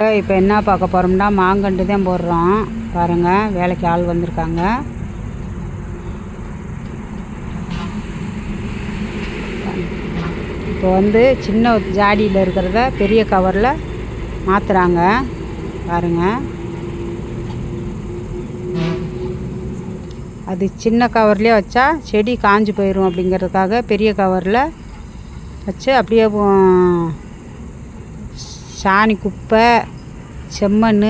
இப்போ என்ன பார்க்க போகிறோம்னா மாங்கண்டு தான் போடுறோம். பாருங்கள் வேலைக்கு ஆள் வந்திருக்காங்க. இப்போ வந்து சின்ன ஜாடியில் இருக்கிறத பெரிய கவரில் மாற்றுறாங்க பாருங்கள் அது சின்ன கவர்லேயே வச்சா செடி காஞ்சு போயிடும் அப்படிங்கிறதுக்காக பெரிய கவரில் வச்சு அப்படியே சாணி குப்பை செம்மண்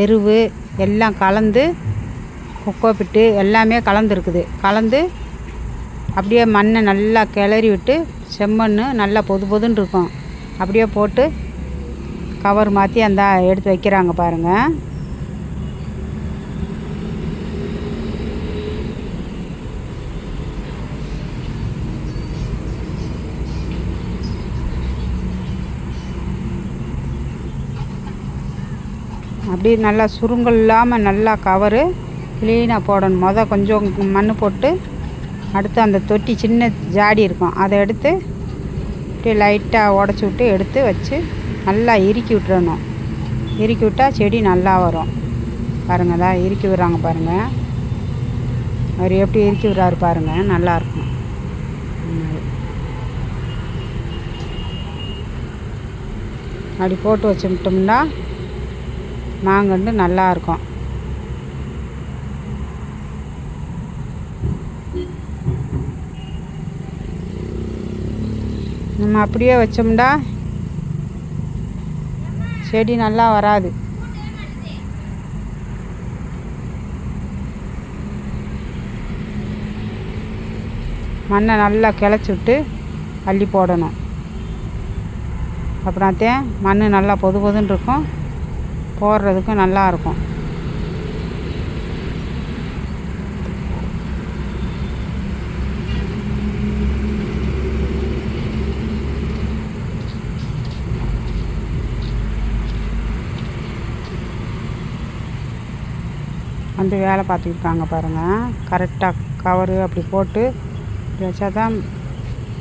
எருவு எல்லாம் கலந்து கொக்கோப்பிட்டு பிட்டு எல்லாமே கலந்துருக்குது. கலந்து அப்படியே மண்ணை நல்லா கிளறி விட்டு செம்மண் நல்லா பொது பொதுன்னு இருக்கும். அப்படியே போட்டு கவர் மாற்றி அந்த எடுத்து வைக்கிறாங்க பாருங்கள் அப்படியே நல்லா சுருங்கல் இல்லாமல் நல்லா கவரு க்ளீனாக போடணும். மொதல் கொஞ்சம் மண் போட்டு அடுத்து அந்த தொட்டி சின்ன ஜாடி இருக்கும். அதை எடுத்து அப்படியே லைட்டாக உடச்சி விட்டு எடுத்து வச்சு நல்லா இறுக்கி விட்டுறணும். இறுக்கி விட்டால் செடி நல்லா வரும். பாருங்கள் தான் இறுக்கி விடுறாங்க பாருங்கள் அவர் எப்படி இறுக்கி விடுறாரு பாருங்கள் நல்லாயிருக்கும் அப்படி போட்டு வச்சுட்டோம்னா மாங்கன்று நல்லா இருக்கும். நம்ம அப்படியே வச்சோம்டா. செடி நல்லா வராது. மண்ணை நல்லா கிளச்சி விட்டு அள்ளி போடணும். அப்படின்னாத்தேன் மண் நல்லா பொது பொதுன்னு இருக்கும். போடுறதுக்கும் நல்லா இருக்கும் வந்து வேலை பார்த்துருக்காங்க பாருங்கள் கரெக்டாக கவரு அப்படி போட்டு வச்சா தான்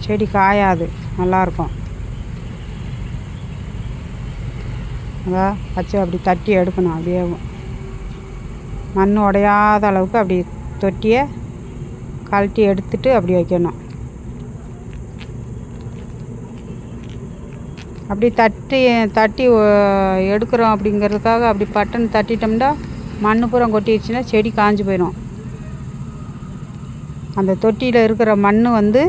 செடி காயாது. நல்லாயிருக்கும். அதான் வச்சு அப்படி தட்டி எடுக்கணும். அப்படியே மண் உடையாத அளவுக்கு அப்படி தொட்டியை கழட்டி எடுத்துட்டு அப்படி வைக்கணும். அப்படி தட்டி தட்டி எடுக்கிறோம் அப்படிங்கிறதுக்காக அப்படி பட்டன் தட்டிட்டோம்னா மண் பூரா கொட்டிடுச்சுன்னா செடி காஞ்சு போயிடும். அந்த தொட்டியில் இருக்கிற மண் வந்து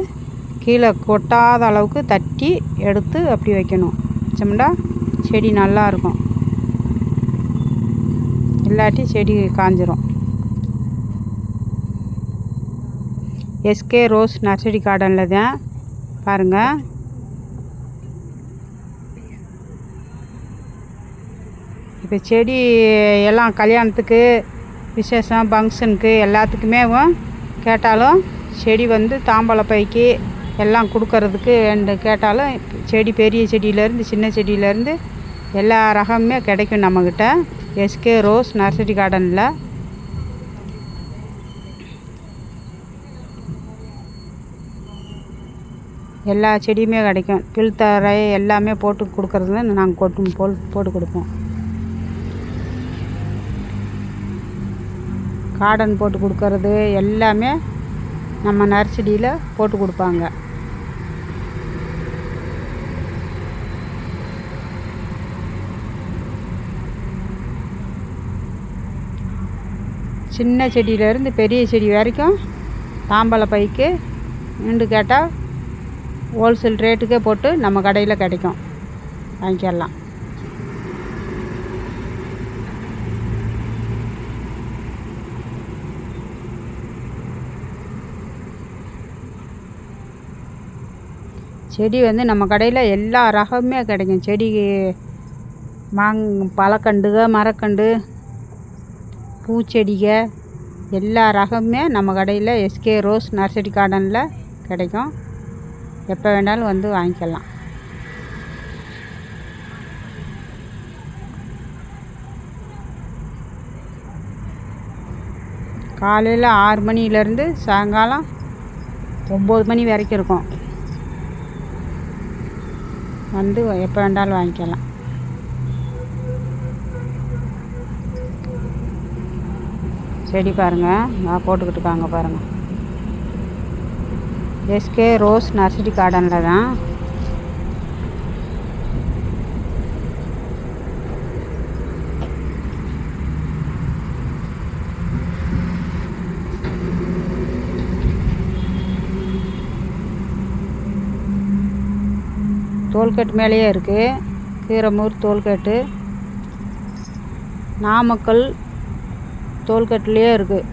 கீழே கொட்டாத அளவுக்கு தட்டி எடுத்து அப்படி வைக்கணும். வச்சோம்னா செடி நல்லாயிருக்கும் இல்லாட்டி செடி காஞ்சிரும். எஸ்கே ரோஸ் நர்சரி கார்டனில் தான் பாருங்கள் இப்போ செடி எல்லாம் கல்யாணத்துக்கு விசேஷம் ஃபங்க்ஷனுக்கு எல்லாத்துக்குமே கேட்டாலும் செடி வந்து தாம்பாள பைக்கு எல்லாம் கொடுக்கறதுக்கு ரெண்டு கேட்டாலும் செடி பெரிய செடியிலேருந்து சின்ன செடியிலேருந்து எல்லா ரகமுமே கிடைக்கும் நம்மக்கிட்ட எஸ்கே ரோஸ் நர்சரி கார்டனில் எல்லா செடியுமே கிடைக்கும். கிழ்த்தரை எல்லாமே போட்டு கொடுக்குறது நாங்கள் கொட்டு போல் போட்டு கொடுப்போம். கார்டன் போட்டு கொடுக்கறது எல்லாமே நம்ம நர்சரியில் போட்டு கொடுப்பாங்க. சின்ன செடியிலேருந்து பெரிய செடி வரைக்கும் தாம்பழ பைக்கு நின்று கேட்டால் ஹோல்சேல் ரேட்டுக்கே போட்டு நம்ம கடையில் கிடைக்கும். வாங்கிக்கலாம். செடி வந்து நம்ம கடையில் எல்லா ரகமுமே கிடைக்கும். செடி மாங் பழக்கண்டுக மரக்கண்டு பூச்செடிக எல்லா ரகமுமே நம்ம கடையில் எஸ்கே ரோஸ் நர்சரி கார்டனில் கிடைக்கும். எப்போ வேணாலும் வந்து வாங்கிக்கலாம். காலையில் ஆறு மணிலேருந்து சாயங்காலம் ஒம்பது மணி வரைக்கும் இருக்கும். வந்து எப்போ வேண்டாலும் வாங்கிக்கலாம். செடி பாருங்கள் நான் போட்டுக்கிட்டு இருக்காங்க பாருங்கள் எஸ்கே ரோஸ் நர்சரி கார்டனில் தான். டோல்கேட் மேலேயே இருக்குது கீரமூர் டோல்கேட்டு நாமக்கல் டோல்கேட்லேயே இருக்குது